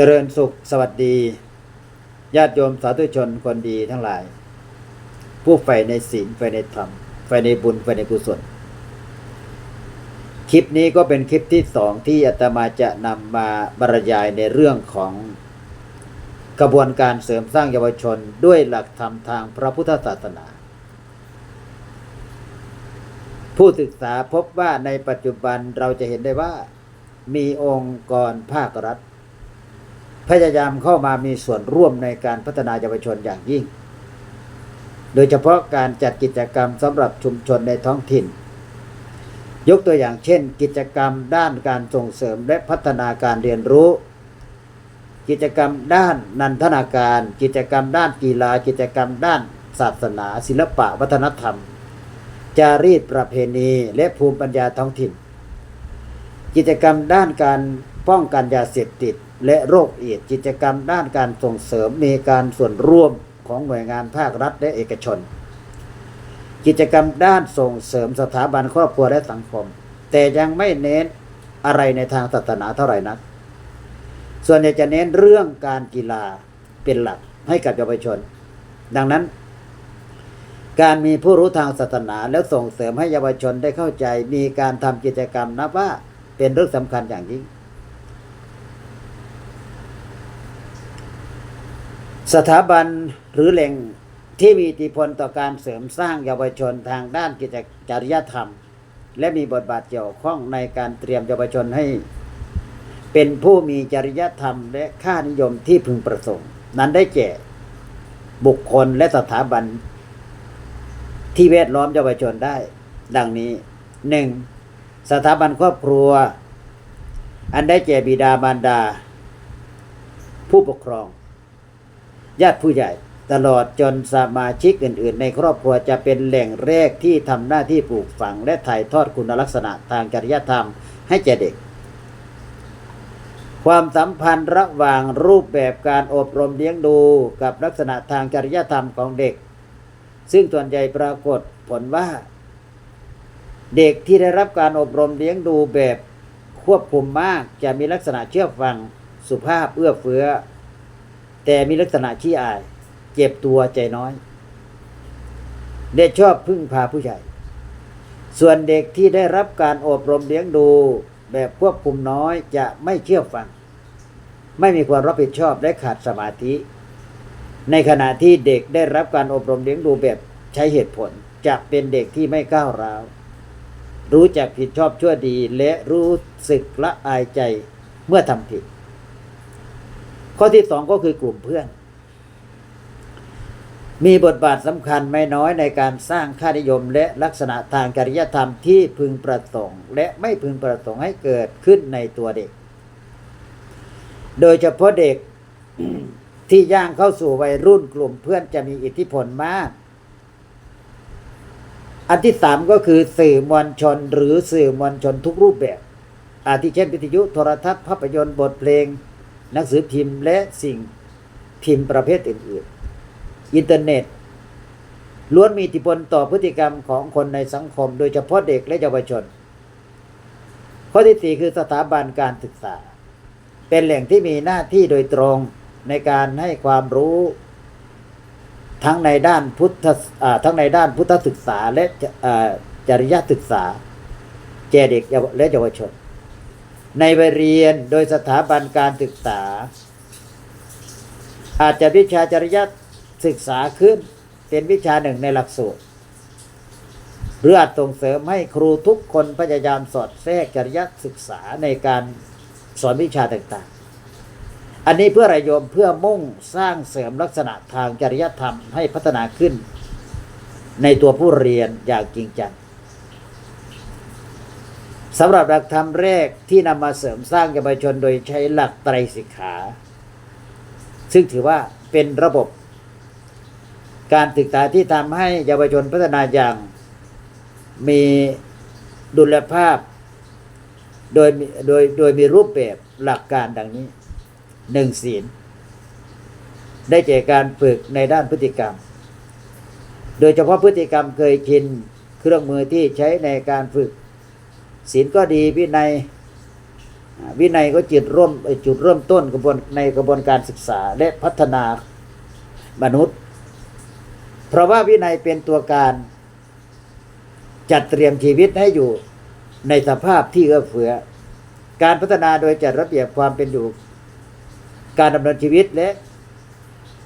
เจริญสุขสวัสดีญาติโยมสาธุชนคนดีทั้งหลาย ผู้ใฝ่ในศีลใฝ่ในธรรมใฝ่ในบุญใฝ่ในกุศล คลิปนี้ก็เป็นคลิปที่สองที่อาตมาจะนำมาบรรยายในเรื่องของกระบวนการเสริมสร้างเยาวชนด้วยหลักธรรมทางพระพุทธศาสนา ผู้ศึกษาพบว่าในปัจจุบันเราจะเห็นได้ว่า มีองค์กรภาครัฐ พยายามเข้ามามีส่วนร่วมในการพัฒนาเยาวชนอย่างยิ่ง โดยเฉพาะการจัดกิจกรรมสำหรับชุมชนในท้องถิ่น ยกตัวอย่างเช่น กิจกรรมด้านการส่งเสริมและพัฒนาการเรียนรู้ กิจกรรมด้านนันทนาการ กิจกรรมด้านกีฬา กิจกรรมด้านศาสนา ศิลปะวัฒนธรรม จารีตประเพณี และภูมิปัญญาท้องถิ่น กิจกรรมด้านการป้องกันยาเสพติด และโรคเอดกิจกรรมด้านการส่งเสริมมีการส่วนร่วมของหน่วยงานภาครัฐและเอกชน กิจกรรมด้านส่งเสริมสถาบันครอบครัวและสังคม แต่ยังไม่เน้นอะไรในทางศาสนาเท่าไหร่นัก ส่วนใหญ่จะเน้นเรื่องการกีฬาเป็นหลักให้กับเยาวชน ดังนั้น การมีผู้รู้ทางศาสนาแล้วส่งเสริมให้เยาวชนได้เข้าใจ มีการทำกิจกรรมนับว่าเป็นเรื่องสำคัญอย่างยิ่ง สถาบันหรือแหล่งที่มีอิทธิพลต่อการเสริมสร้างเยาวชนทางด้านกิจจริยธรรม และมีบทบาทเกี่ยวข้องในการเตรียมเยาวชนให้ เป็นผู้มีจริยธรรม และค่านิยมที่พึงประสงค์ นั้นได้แก่บุคคลและสถาบันที่แวดล้อมเยาวชนได้ ดังนี้หนึ่งสถาบันครอบครัว อันได้แก่บิดามารดา ผู้ปกครอง ญาติผู้ใหญ่ ตลอดจนสมาชิกอื่น ๆ ในครอบครัวจะเป็นแหล่งแรกที่ทำหน้าที่ปลูกฝัง และถ่ายทอดคุณลักษณะทางจริยธรรมให้แก่เด็ก ความสัมพันธ์ระหว่างรูปแบบการอบรมเลี้ยงดูกับลักษณะทางจริยธรรมของเด็ก ซึ่งส่วนใหญ่ปรากฏผลว่า เด็กที่ได้รับการอบรมเลี้ยงดูแบบควบคุมมากจะมีลักษณะเชื่อฟังสุภาพเอื้อเฟื้อ แต่มีลักษณะขี้อาย เจ็บตัวใจน้อยและชอบพึ่งพาผู้ใหญ่ ส่วนเด็กที่ได้รับการอบรมเลี้ยงดู แบบควบคุมน้อยจะไม่เชื่อฟัง ไม่มีความรับผิดชอบและขาดสมาธิ ในขณะที่เด็กได้รับการอบรมเลี้ยงดูแบบใช้เหตุผลจะเป็นเด็กที่ไม่ก้าวร้าว รู้จักผิดชอบชั่วดีและรู้สึกละอายใจเมื่อทำผิด ข้อที่สองก็คือกลุ่มเพื่อน มีบทบาทสำคัญไม่น้อยในการสร้างค่านิยมและลักษณะทางจริยธรรมที่พึงประสงค์ และไม่พึงประสงค์ให้เกิดขึ้นในตัวเด็ก โดยเฉพาะเด็กที่ย่างเข้าสู่วัยรุ่นกลุ่มเพื่อนจะมีอิทธิพลมาก อันที่สามก็คือสื่อมวลชนหรือสื่อมวลชนทุกรูปแบบ อาทิเช่นวิทยุโทรทัศน์ภาพยนตร์บทเพลง หนังสือพิมพ์และสิ่งพิมพ์ประเภทอื่นๆ อินเทอร์เน็ต ล้วนมีอิทธิพลต่อพฤติกรรมของคนในสังคม โดยเฉพาะเด็กและเยาวชน ข้อที่สี่คือสถาบันการศึกษา เป็นแหล่งที่มีหน้าที่โดยตรงในการให้ความรู้ ทั้งในด้านพุทธทั้งในด้านพุทธศึกษาและะจริยศึกษาแก่เด็กและเยาวชน ในวัยเรียนโดยสถาบันการศึกษา อาจจะวิชาจริยศึกษาขึ้นเป็นวิชาหนึ่งในหลักสูตรหรืออาจส่งเสริมให้ครูทุกคนพยายามสอดแทรกจริยศึกษาในการสอนวิชาต่างๆ อันนี้เพื่ออะไรโยมเพื่อมุ่งสร้างเสริมลักษณะทางจริยธรรมให้พัฒนาขึ้น ในตัวผู้เรียนอย่างจริงจัง สำหรับหลักธรรมแรกที่นำมาเสริมสร้างเยาวชนโดยใช้หลักไตรสิกขา ซึ่งถือว่าเป็นระบบ การศึกษาที่ทำให้เยาวชนพัฒนาอย่าง มีดุลภาพ โดยโดยโดยมีรูปแบบหลักการดังนี้หนึ่งศีล ได้แก่การฝึกในด้านพฤติกรรม โดยเฉพาะพฤติกรรมเคยชินเครื่องมือที่ใช้ในการฝึก ศีลก็ดีวินัยวินัยก็จุดร่วมจุดเริ่มต้นกระบวนในกระบวนการศึกษาและพัฒนามนุษย์ เพราะว่าวินัยเป็นตัวการจัดเตรียมชีวิตให้อยู่ในสภาพที่เอื้อเฟื้อการพัฒนาโดยจัดระเบียบความเป็นอยู่ การดำเนินชีวิตและ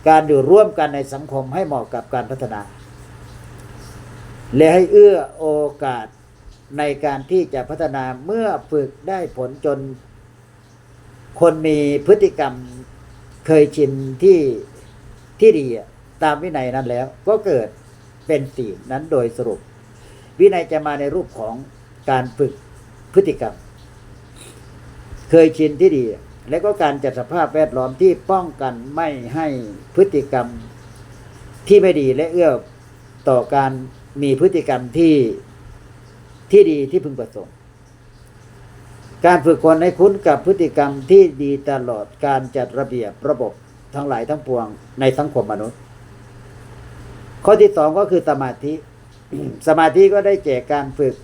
การอยู่ร่วมกันในสังคมให้เหมาะกับการพัฒนา และให้เอื้อโอกาส ในการที่จะพัฒนาเมื่อฝึกได้ผลจน คนมีพฤติกรรมเคยชินที่ที่ดีตามวินัยนั้นแล้ว ก็เกิดเป็นสีนั้นโดยสรุป วินัยจะมาในรูปของการฝึกพฤติกรรม เคยชินที่ดี และก็การจัดสภาพแวดล้อมที่ป้องกันไม่ให้พฤติกรรมที่ไม่ดีและเอื้อต่อการมีพฤติกรรมที่ ที่ดีที่พึงประสงค์การฝึกคนให้คุ้นกับพฤติกรรมที่ดีตลอดการจัดระเบียบระบบทั้งหลายทั้งปวงในสังคมมนุษย์ ข้อที่สองก็คือสมาธิ สมาธิก็ได้แก่การฝึก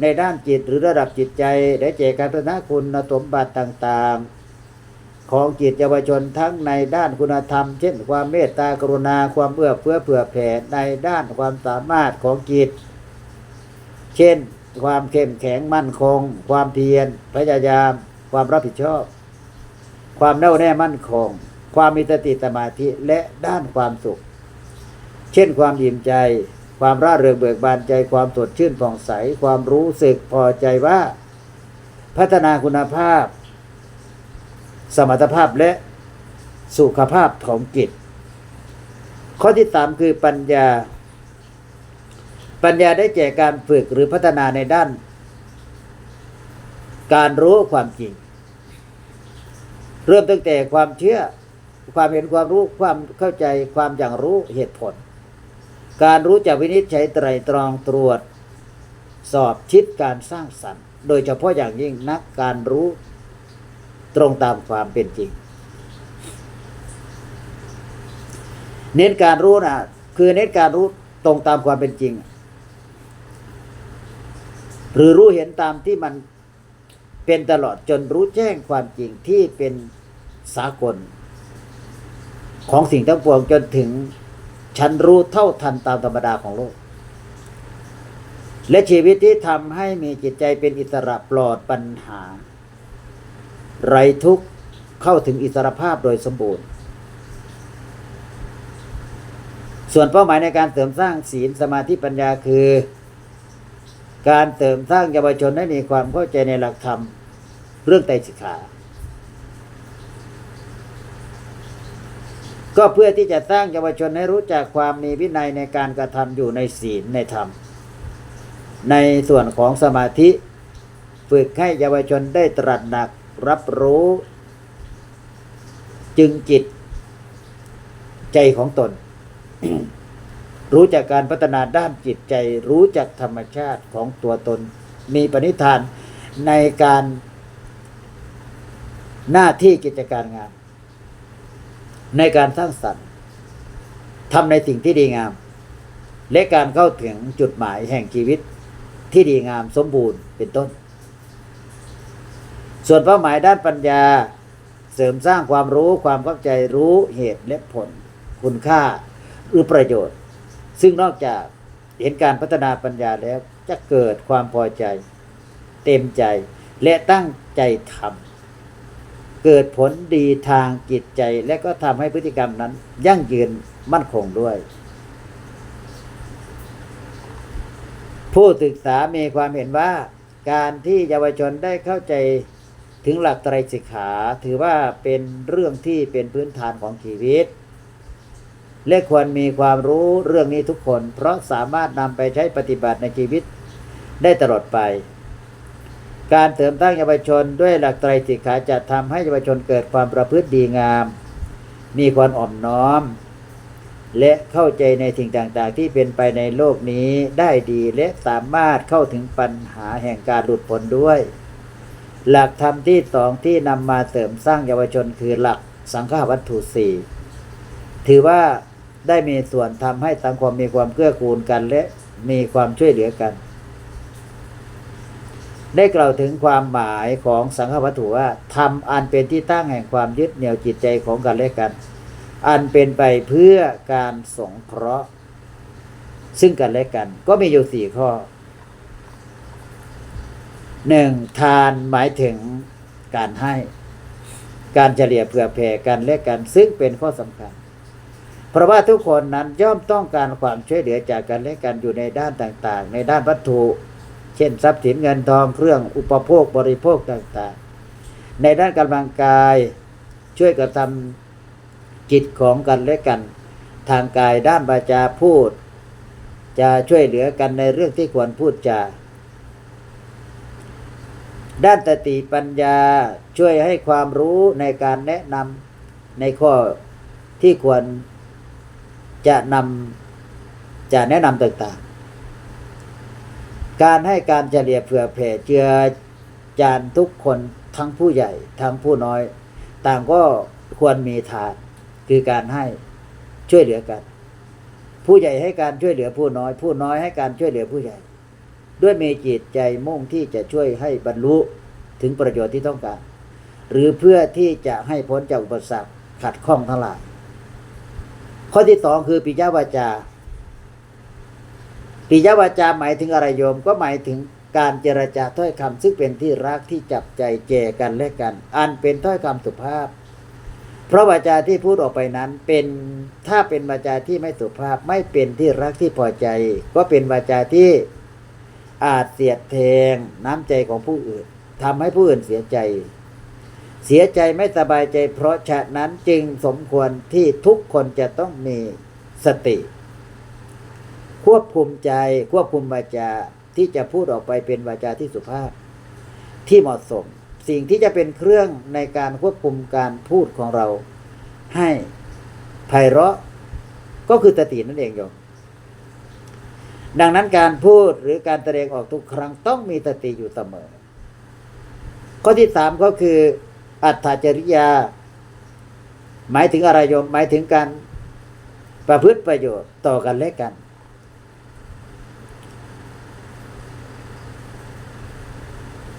ในด้านจิตหรือระดับจิตใจ ได้แจกการพัฒนาคุณสมบัติต่างๆ ของจิตเยาวชนทั้งในด้านคุณธรรม เช่น ความเมตตากรุณาความเอื้อเฟื้อเผื่อแผ่ในด้านความสามารถของจิต เช่น ความเข้มแข็งมั่นคง ความเพียรพยายาม ความรับผิดชอบ ความแน่วแน่มั่นคง ความมีสติสมาธิและด้านความสุข เช่น ความยิ้มใจ ความร่าเริงเบิกบานใจ ความสดชื่นผ่องใส ความรู้สึกพอใจว่า พัฒนาคุณภาพ สมรรถภาพและสุขภาพของจิตข้อที่สามคือปัญญา ปัญญาได้แก่การฝึกหรือพัฒนาในด้าน การรู้ความจริง เริ่มตั้งแต่ความเชื่อ ความเห็นความรู้ความเข้าใจความอย่างรู้เหตุผล การรู้จักวินิจฉัยไตรตรองตรวจ สอบชิดการสร้างสรรค์ โดยเฉพาะอย่างยิ่งนักการรู้ตรงตามความเป็นจริง เน้นการรู้นะคือเน้นการรู้ตรงตามความเป็นจริง หรือรู้เห็นตามที่มันเป็นตลอดจนรู้แจ้งความจริงที่เป็นสากล ของสิ่งทั้งปวงจนถึงฉันรู้เท่าทันตามธรรมดาของโลก และชีวิตที่ทำให้มีจิตใจเป็นอิสระปลอดปัญหา ไรทุกเข้าถึงอิสรภาพโดยสมบูรณ์ ส่วนเป้าหมายในการเสริมสร้างศีลสมาธิปัญญาคือ การเสริมสร้างเยาวชนให้มีความเข้าใจในหลักธรรมเรื่องไตรสิกขา ก็เพื่อที่จะสร้างเยาวชนให้รู้จักความมีวินัยในการกระทำอยู่ในศีลในธรรม ในส่วนของสมาธิ ฝึกให้เยาวชนได้ตระหนักรับรู้ จึงจิตใจของตน รู้จักการพัฒนาด้านจิตใจ รู้จักธรรมชาติของตัวตน มีปณิธานในการหน้าที่กิจการงาน ในการสร้างสรรค์ทำในสิ่งที่ดีงาม และการเข้าถึงจุดหมายแห่งชีวิตที่ดีงามสมบูรณ์เป็นต้น ส่วนเป้าหมายด้านปัญญาเสริมสร้างความรู้ความเข้าใจรู้เหตุและผล คุณค่าหรือประโยชน์ ซึ่งนอกจากเห็นการพัฒนาปัญญาแล้วจะเกิดความพอใจ เต็มใจ และตั้งใจทำเกิดผลดีทางจิตใจ และก็ทำให้พฤติกรรมนั้น ยั่งยืนมั่นคงด้วย ผู้ศึกษามีความเห็นว่า การที่เยาวชนได้เข้าใจถึงหลักไตรสิกขา ถือว่าเป็นเรื่องที่เป็นพื้นฐานของชีวิต และควรมีความรู้เรื่องนี้ทุกคน เพราะสามารถนำไปใช้ปฏิบัติในชีวิตได้ตลอดไป การเสริมสร้างเยาวชนด้วยหลักไตรสิกขาจะทำให้เยาวชนเกิดความประพฤติดีงาม มีความอ่อนน้อม และเข้าใจในสิ่งต่างๆ ที่เป็นไปในโลกนี้ได้ดีและสามารถเข้าถึงปัญหาแห่งการหลุดพ้นด้วย หลักธรรมที่สองที่นำมาเสริมสร้างเยาวชนคือหลักสังฆวัตถุสี่ถือว่า ได้มีส่วนทำให้สังคมมีความเกื้อกูลกันและมีความช่วยเหลือกัน ได้กล่าวถึงความหมายของสังฆวัตถุว่าทำอันเป็นที่ตั้งแห่งความยึดเหนี่ยวจิตใจของกันและกัน อันเป็นไปเพื่อการสงเคราะห์ ซึ่งกันและกัน ก็มีอยู่สี่ข้อหนึ่งทานหมายถึงการให้ การเฉลี่ยเผื่อแผ่กันและกันซึ่งเป็นข้อสำคัญ เพราะว่าทุกคนนั้นย่อมต้องการความช่วยเหลือจากกันและกันอยู่ในด้านต่างๆ ในด้านวัตถุ เช่นทรัพย์สินเงินทองเครื่องอุปโภคบริโภคต่างๆ ในด้านกำลังกายช่วยกระทำจิตของกันและกัน ทางกายด้านวาจาพูด จะช่วยเหลือกันในเรื่องที่ควรพูดจาด้านสติปัญญาช่วยให้ความรู้ในการแนะนำในข้อที่ควร จะนำจะแนะนำต่างๆ การให้การเฉลี่ยเผื่อแผ่เจือจานทุกคนทั้งผู้ใหญ่ทั้งผู้น้อย ต่างก็ควรมีทานคือการให้ช่วยเหลือกัน ผู้ใหญ่ให้การช่วยเหลือผู้น้อย ผู้น้อยให้การช่วยเหลือผู้ใหญ่ ด้วยมีจิตใจมุ่งที่จะช่วยให้บรรลุถึงประโยชน์ที่ต้องการ หรือเพื่อที่จะให้พ้นจากอุปสรรคขัดข้องทั้งหลาย ข้อที่สองคือปิยวาจาปิยวาจาหมายถึงอะไรโยมก็หมายถึงการเจรจาถ้อยคำซึ่งเป็นที่รักที่จับใจแจกันและกัน อันเป็นถ้อยคำสุภาพ เพราะวาจาที่พูดออกไปนั้นเป็นถ้าเป็นวาจาที่ไม่สุภาพไม่เป็นที่รักที่พอใจ ก็เป็นวาจาที่อาจเสียดแทงน้ำใจของผู้อื่นทำให้ผู้อื่นเสียใจ เสียใจไม่สบายใจ เพราะฉะนั้นจึงสมควรที่ทุกคนจะต้องมีสติ ควบคุมใจควบคุมวาจาที่จะพูดออกไปเป็นวาจาที่สุภาพ ที่เหมาะสม สิ่งที่จะเป็นเครื่องในการควบคุมการพูดของเรา ให้ไพเราะก็คือสตินั่นเองโยมดังนั้นการพูดหรือการแสดงออกทุกครั้งต้องมีสติอยู่เสมอ ข้อที่สามก็คือ อัตถจริยา หมายถึงอะไรโยมหมายถึงการประพฤติประโยชน์ต่อกันและกัน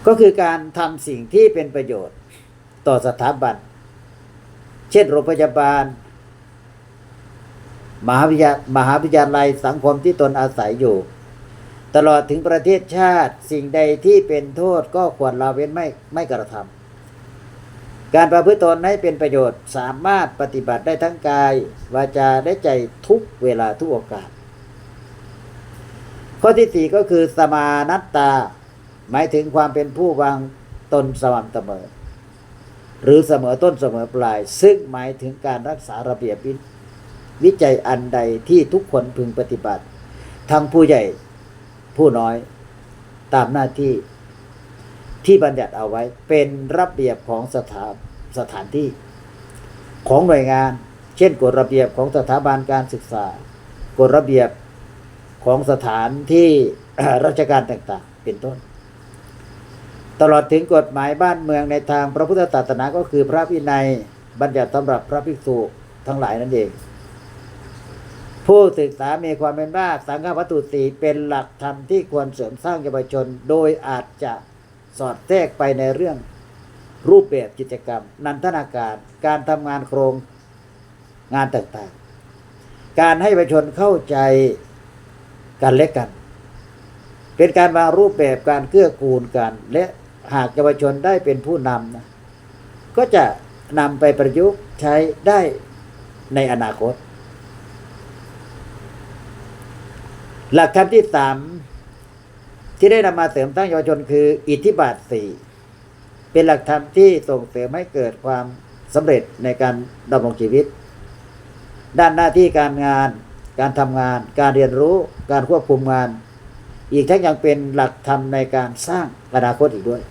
ก็คือการทำสิ่งที่เป็นประโยชน์ต่อสถาบัน เช่นโรงพยาบาล มหาวิทยามหาวิทยาลัยสังคมที่ตนอาศัยอยู่ ตลอดถึงประเทศชาติสิ่งใดที่เป็นโทษก็ควรละเว้นไม่ไม่กระทำ การประพฤติตนให้เป็นประโยชน์สามารถปฏิบัติได้ทั้งกาย วาจาและใจทุกเวลาทุกโอกาส ข้อที่สี่ก็คือสมานัตตา หมายถึงความเป็นผู้วางตนสม่ำเสมอ หรือเสมอต้นเสมอปลาย ซึ่งหมายถึงการรักษาระเบียบวิวิจัยอันใดที่ทุกคนพึงปฏิบัติ ทั้งผู้ใหญ่ผู้น้อยตามหน้าที่ ที่บัญญัติเอาไว้เป็นระเบียบของสถานสถานที่ ของหน่วยงาน เช่นกฎระเบียบของสถาบันการศึกษากฎระเบียบของสถานที่ราชการต่างๆ เป็นต้น ตลอดถึงกฎหมายบ้านเมืองในทางพระพุทธศาสนาก็คือพระวินัยบัญญัติสำหรับพระภิกษุทั้งหลายนั่นเอง ผู้ศึกษามีความเป็นว่าสังฆวัตถุสีเป็นหลักธรรมที่ควรเสริมสร้างเยาวชน โดยอาจจะ สอดแทรกไปในเรื่องรูปแบบกิจกรรม นันทนาการ การทำงานโครงงานต่างๆ การให้เยาชนเข้าใจกันและกัน เป็นการวางรูปแบบการเกื้อกูลกัน และหากเยาวชนได้เป็นผู้นำนะก็จะนำไปประยุกต์ใช้ได้ในอนาคต หลักธรรมที่สาม ที่ได้นำมาเสริมตั้งเยาวชนคืออิทธิบาทสี่เป็นหลักธรรมที่ส่งเสริมให้เกิดความสำเร็จในการดำรงชีวิต ด้านหน้าที่การงาน การทำงาน การเรียนรู้ การควบคุมงาน อีกทั้งยังเป็นหลักธรรมในการสร้างอนาคตอีกด้วย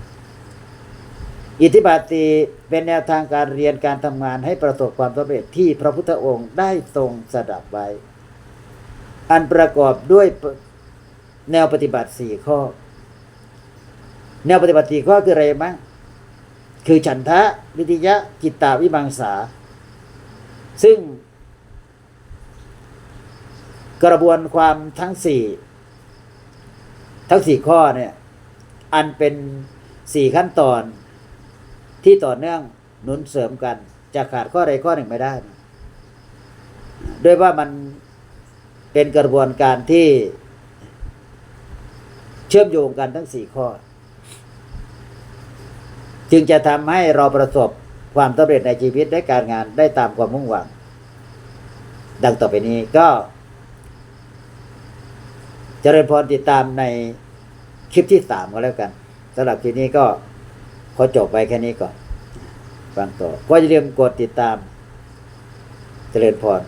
อิทธิบาทสีเป็นแนวทางการเรียนการทำงานให้ประสบความสำเร็จที่พระพุทธองค์ได้ทรงสดับไว้ อันประกอบด้วย แนวปฏิบัติสี่ข้อ แนวปฏิบัติสี่ข้อคืออะไรมั้งคือฉันทะวิทยะจิตตาวิมังสา ซึ่ง กระบวนความทั้งสี่ทั้งสี่ข้อเนี่ย อันเป็นสี่ขั้นตอนที่ต่อเนื่องหนุนเสริมกัน จะขาดข้อใดข้อหนึ่งไม่ได้ด้วยว่ามันเป็นกระบวนการที่ เชื่อมโยงกันทั้งสี่ข้อ จึงจะทำให้เราประสบความสำเร็จในชีวิตและการงานได้ตามความมุ่งหวัง ดังต่อไปนี้ก็เจริญพรติดตามในคลิปที่สามก็แล้วกันสำหรับคลิปนี้ก็ขอจบไปแค่นี้ก่อนฟังต่อก็อย่าลืมกดติดตามเจริญพร